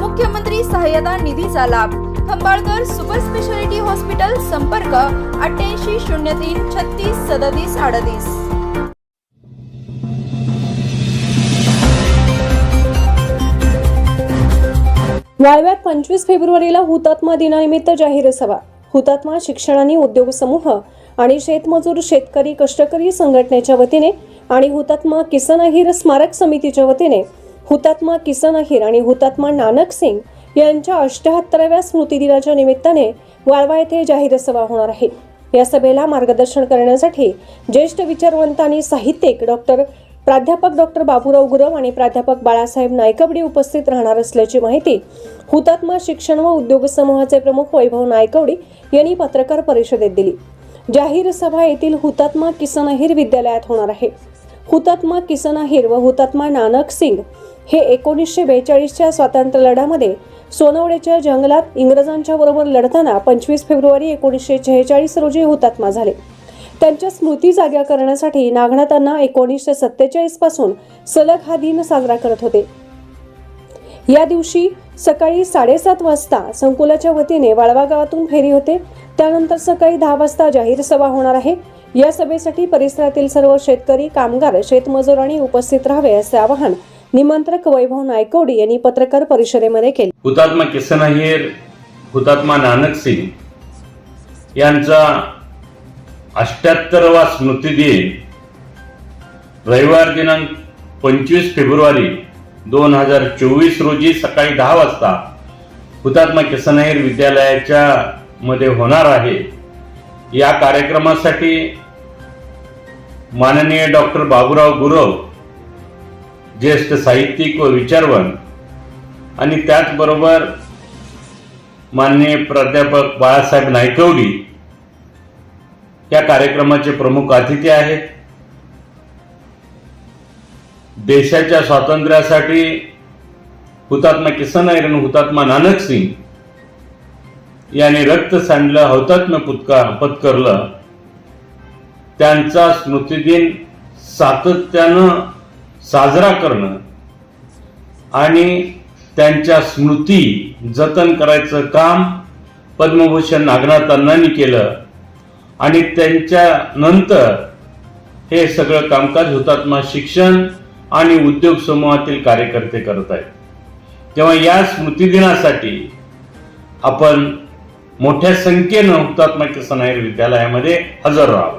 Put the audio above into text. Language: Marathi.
मुख्यमंत्री सहाय्यता निधीचा लाभ. खंबाळकर सुपर स्पेशालिटी हॉस्पिटल संपर्क अठ्ठ्याऐंशी शून्य तीन छत्तीस सदतीस अडतीस. वाळव्यात पंचवीस फेब्रुवारीला हुतात्मा दिनानिमित्त जाहीर सभा. हुतात्मा शिक्षण आणि उद्योग समूह आणि शेतमजूर शेतकरी कष्टकरी संघटनेच्या वतीने आणि हुतात्मा किसन अहिर स्मारक समितीच्या वतीने हुतात्मा किसन अहिर आणि हुतात्मा नानक सिंग यांच्या अष्ट्याहत्तराव्या स्मृतिदिनाच्या निमित्ताने वाळवा येथे जाहीर सभा होणार आहे. या सभेला मार्गदर्शन करण्यासाठी ज्येष्ठ विचारवंत आणि साहित्यिक डॉक्टर प्राध्यापक डॉक्टर बाबूराव गुरव आणि प्राध्यापक बाळासाहेब नायकवडी उपस्थित राहणार असल्याची माहिती हुतात्मा शिक्षण व उद्योग समूहाचे प्रमुख वैभव नायकवडी यांनी पत्रकार परिषदेत दिली. जाहीर सभा येथील हुतात्मा किसन अहिर विद्यालयात होणार आहे. हुतात्मा किसन अहिर व हुतात्मा नानक सिंग हे एकोणीसशे बेचाळीसच्या स्वातंत्र्य लढ्यामध्ये सोनवडेच्या जंगलात इंग्रजांच्या बरोबर लढताना पंचवीस फेब्रुवारी एकोणीसशे शेहेचाळीस रोजी हुतात्मा झाले. त्यांच्या स्मृती जाग्या करण्यासाठी नागनाथांना एकोणीसशे सत्तेचाळीसपासून सलग हा दिन साजरा करत होते. या दिवशी सकाळी साडेसात वाजता संकुलाच्या वतीने वाळवा गावातून फेरी होते. त्यानंतर सकाळी दहा वाजता जाहीर सभा होणार आहे. या सभेसाठी परिसरातील सर्व शेतकरी कामगार शेतमजूरांनी उपस्थित राहावे असे आवाहन निमंत्रक वैभव नायकवडी यांनी पत्रकार परिषदेमध्ये केले. हुतात्मा किसन अहिर हुतात्मा नानक सिंग यांचा अष्ट्याहत्तरवा स्मृतिदिन रविवार दिनांक पंचवीस फेब्रुवारी दोन हजार चोवीस रोजी सकाळी दहा वाजता हुतात्मा किसन अहिर विद्यालयाच्या मध्ये होणार आहे. या कार्यक्रमासाठी माननीय डॉक्टर बाबूराव गुरव ज्येष्ठ साहित्यिक व विचारवंत. आणि त्याचबरोबर माननीय प्राध्यापक बाळासाहेब नायकवडी या कार्यक्रमाचे प्रमुख अतिथी आहेत. देशाच्या स्वातंत्र्यासाठी हुतात्मा किसन अहिर आणि हुतात्मा नानक सिंग यांनी रक्त सांडलं हौतात्म्य पुतका पत्करलं. त्यांचा स्मृतिदिन सातत्यानं साजरा करणं आणि त्यांच्या स्मृती जतन करायचं काम पद्मभूषण नागनाथ अण्णांनी केलं आणि त्यांच्या नंतर हे सगळं कामकाज हुतात्मा शिक्षण आणि उद्योग समूहातील कार्यकर्ते करत आहेत. तेव्हा या स्मृतिदिनासाठी आपण मोठ्या संख्येनं हुतात्मा किसन नायर विद्यालयामध्ये हजर राहावं